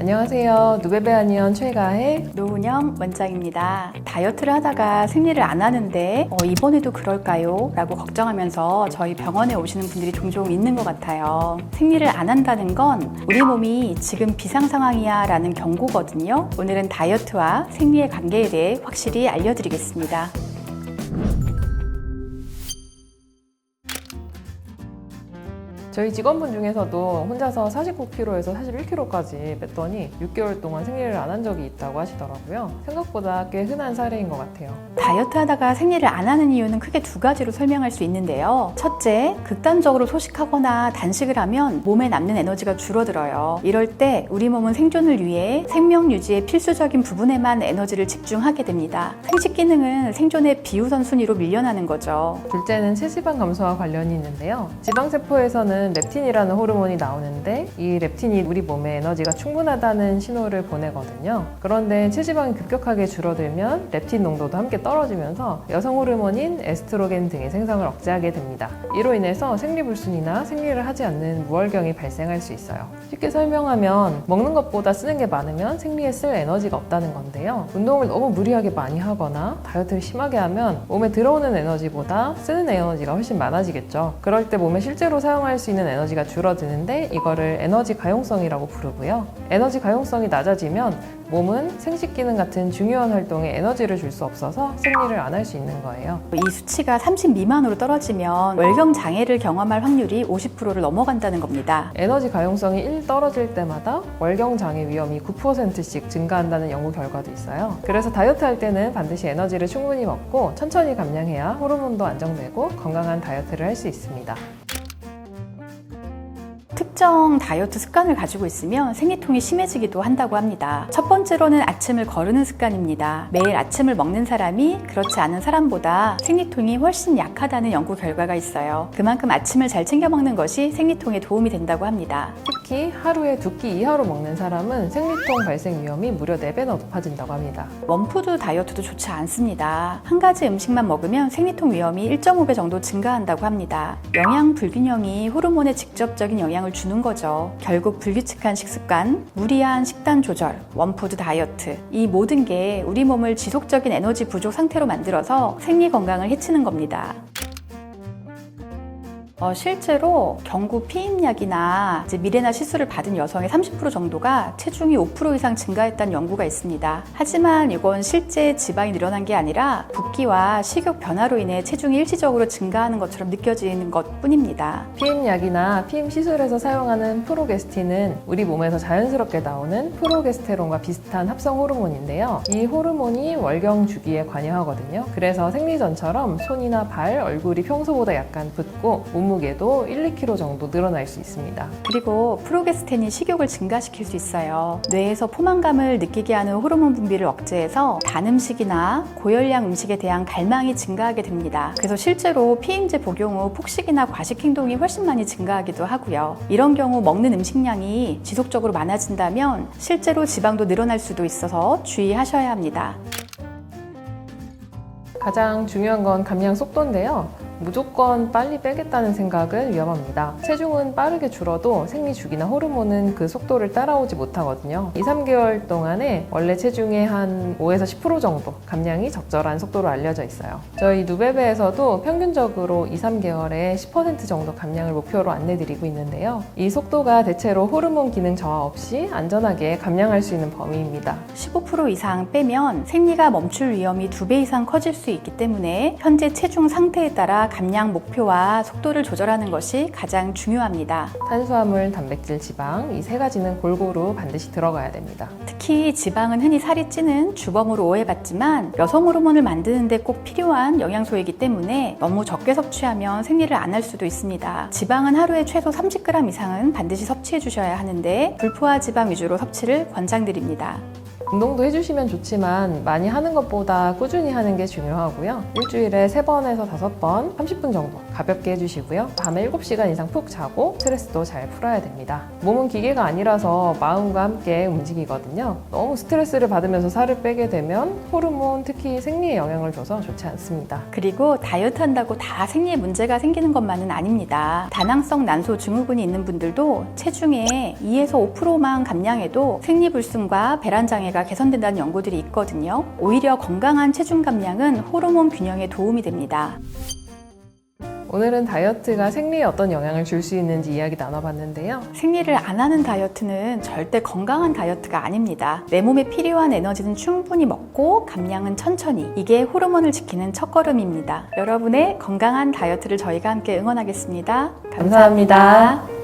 안녕하세요. 누베베 아니언 최가혜. 노은영 원장입니다. 다이어트를 하다가 생리를 안 하는데 어, 이번에도 그럴까요? 라고 걱정하면서 저희 병원에 오시는 분들이 종종 있는 것 같아요. 생리를 안 한다는 건 우리 몸이 지금 비상 상황이야 라는 경고거든요. 오늘은 다이어트와 생리의 관계에 대해 확실히 알려드리겠습니다. 저희 직원분 중에서도 혼자서 49kg에서 41kg까지 뺐더니 6개월 동안 생리를 안 한 적이 있다고 하시더라고요. 생각보다 꽤 흔한 사례인 것 같아요. 다이어트 하다가 생리를 안 하는 이유는 크게 두 가지로 설명할 수 있는데요. 첫째, 극단적으로 소식하거나 단식을 하면 몸에 남는 에너지가 줄어들어요. 이럴 때 우리 몸은 생존을 위해 생명 유지의 필수적인 부분에만 에너지를 집중하게 됩니다. 생식 기능은 생존의 비우선 순위로 밀려나는 거죠. 둘째는 체지방 감소와 관련이 있는데요. 지방세포에서는 렙틴이라는 호르몬이 나오는데 이 렙틴이 우리 몸에 에너지가 충분하다는 신호를 보내거든요. 그런데 체지방이 급격하게 줄어들면 렙틴 농도도 함께 떨어지면서 여성 호르몬인 에스트로겐 등의 생성을 억제하게 됩니다. 이로 인해서 생리불순이나 생리를 하지 않는 무월경이 발생할 수 있어요. 쉽게 설명하면 먹는 것보다 쓰는 게 많으면 생리에 쓸 에너지가 없다는 건데요. 운동을 너무 무리하게 많이 하거나 다이어트를 심하게 하면 몸에 들어오는 에너지보다 쓰는 에너지가 훨씬 많아지겠죠. 그럴 때 몸에 실제로 사용할 수 있는 에너지가 줄어드는데 이거를 에너지 가용성이라고 부르고요. 에너지 가용성이 낮아지면 몸은 생식 기능 같은 중요한 활동에 에너지를 줄 수 없어서 생리를 안 할 수 있는 거예요. 이 수치가 30 미만으로 떨어지면 월경 장애를 경험할 확률이 50%를 넘어간다는 겁니다. 에너지 가용성이 1 떨어질 때마다 월경 장애 위험이 9%씩 증가한다는 연구 결과도 있어요. 그래서 다이어트 할 때는 반드시 에너지를 충분히 먹고 천천히 감량해야 호르몬도 안정되고 건강한 다이어트를 할 수 있습니다. 특정 다이어트 습관을 가지고 있으면 생리통이 심해지기도 한다고 합니다. 첫 번째로는 아침을 거르는 습관입니다. 매일 아침을 먹는 사람이 그렇지 않은 사람보다 생리통이 훨씬 약하다는 연구 결과가 있어요. 그만큼 아침을 잘 챙겨 먹는 것이 생리통에 도움이 된다고 합니다. 특히 하루에 두 끼 이하로 먹는 사람은 생리통 발생 위험이 무려 4배나 높아진다고 합니다. 원푸드 다이어트도 좋지 않습니다. 한 가지 음식만 먹으면 생리통 위험이 1.5배 정도 증가한다고 합니다. 영양 불균형이 호르몬에 직접적인 영향을 주는 거죠. 결국 불규칙한 식습관, 무리한 식단 조절, 원푸드 다이어트 이 모든 게 우리 몸을 지속적인 에너지 부족 상태로 만들어서 생리 건강을 해치는 겁니다. 어, 실제로 경구 피임약이나 미레나 시술을 받은 여성의 30% 정도가 체중이 5% 이상 증가했다는 연구가 있습니다. 하지만 이건 실제 지방이 늘어난 게 아니라 붓기와 식욕 변화로 인해 체중이 일시적으로 증가하는 것처럼 느껴지는 것 뿐입니다. 피임약이나 피임 시술에서 사용하는 프로게스틴은 우리 몸에서 자연스럽게 나오는 프로게스테론과 비슷한 합성 호르몬인데요. 이 호르몬이 월경 주기에 관여하거든요. 그래서 생리 전처럼 손이나 발, 얼굴이 평소보다 약간 붓고 몸 무게도 1, 2kg 정도 늘어날 수 있습니다. 그리고 프로게스텐이 식욕을 증가시킬 수 있어요. 뇌에서 포만감을 느끼게 하는 호르몬 분비를 억제해서 단 음식이나 고열량 음식에 대한 갈망이 증가하게 됩니다. 그래서 실제로 피임제 복용 후 폭식이나 과식 행동이 훨씬 많이 증가하기도 하고요. 이런 경우 먹는 음식량이 지속적으로 많아진다면 실제로 지방도 늘어날 수도 있어서 주의하셔야 합니다. 가장 중요한 건 감량 속도인데요. 무조건 빨리 빼겠다는 생각은 위험합니다. 체중은 빠르게 줄어도 생리 주기나 호르몬은 그 속도를 따라오지 못하거든요. 2, 3개월 동안에 원래 체중의 한 5에서 10% 정도 감량이 적절한 속도로 알려져 있어요. 저희 누베베에서도 평균적으로 2, 3개월에 10% 정도 감량을 목표로 안내드리고 있는데요. 이 속도가 대체로 호르몬 기능 저하 없이 안전하게 감량할 수 있는 범위입니다. 15% 이상 빼면 생리가 멈출 위험이 2배 이상 커질 수 있기 때문에 현재 체중 상태에 따라 감량 목표와 속도를 조절하는 것이 가장 중요합니다. 탄수화물, 단백질, 지방 이 세 가지는 골고루 반드시 들어가야 됩니다. 특히 지방은 흔히 살이 찌는 주범으로 오해받지만 여성 호르몬을 만드는데 꼭 필요한 영양소이기 때문에 너무 적게 섭취하면 생리를 안 할 수도 있습니다. 지방은 하루에 최소 30g 이상은 반드시 섭취해 주셔야 하는데 불포화 지방 위주로 섭취를 권장드립니다. 운동도 해주시면 좋지만 많이 하는 것보다 꾸준히 하는 게 중요하고요. 일주일에 3번에서 5번, 30분 정도 가볍게 해주시고요. 밤에 7시간 이상 푹 자고 스트레스도 잘 풀어야 됩니다. 몸은 기계가 아니라서 마음과 함께 움직이거든요. 너무 스트레스를 받으면서 살을 빼게 되면 호르몬, 특히 생리에 영향을 줘서 좋지 않습니다. 그리고 다이어트 한다고 다 생리에 문제가 생기는 것만은 아닙니다. 다낭성 난소 증후군이 있는 분들도 체중의 2에서 5%만 감량해도 생리불순과 배란장애가 개선된다는 연구들이 있거든요. 오히려 건강한 체중 감량은 호르몬 균형에 도움이 됩니다. 오늘은 다이어트가 생리에 어떤 영향을 줄 수 있는지 이야기 나눠봤는데요. 생리를 안 하는 다이어트는 절대 건강한 다이어트가 아닙니다. 내 몸에 필요한 에너지는 충분히 먹고 감량은 천천히. 이게 호르몬을 지키는 첫걸음입니다. 여러분의 건강한 다이어트를 저희가 함께 응원하겠습니다 감사합니다.